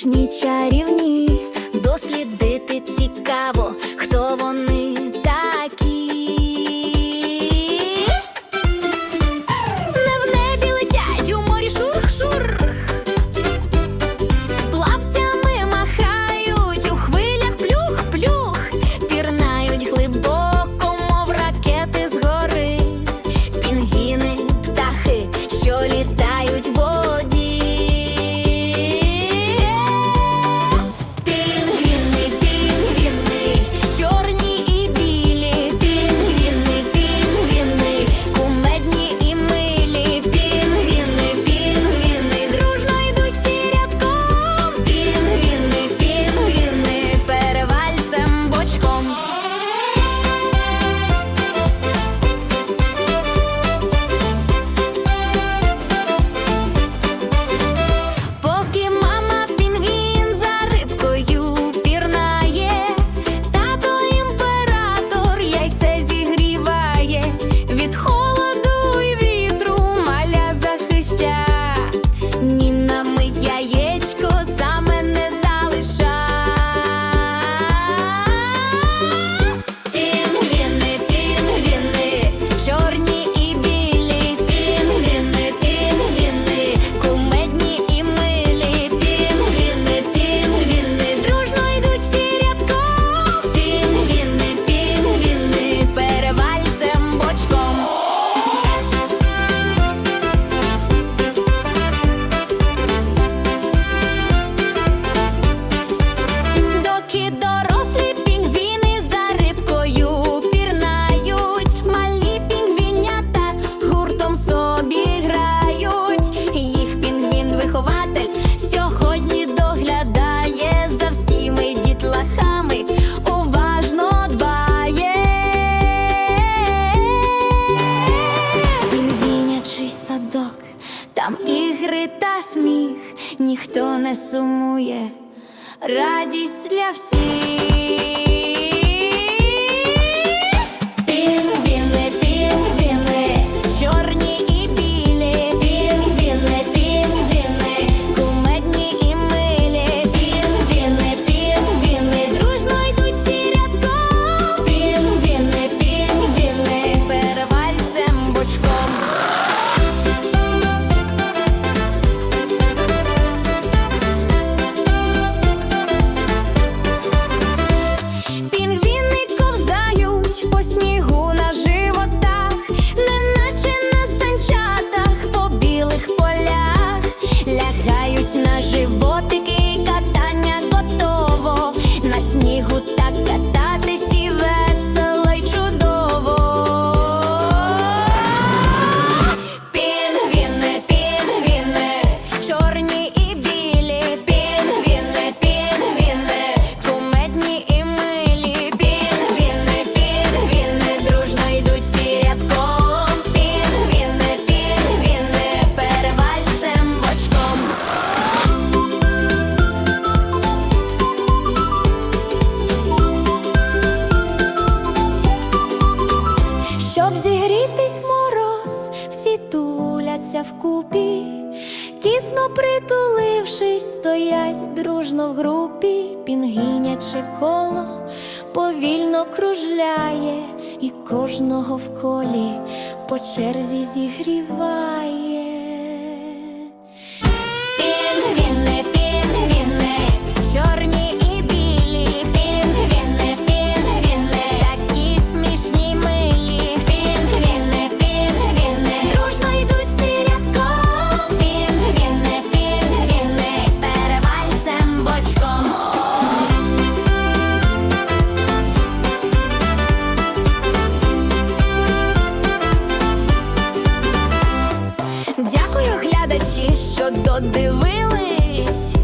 Вишні чарівні, дослідити цікаво, хто вони. сміх, ніхто не сумує, радість для всіх. щоб зігрітись в мороз, всі туляться вкупі, тісно притулившись, стоять дружно в групі, пінгиняче коло повільно кружляє і кожного в колі по черзі зігріває. Дякую, глядачі, що додивились.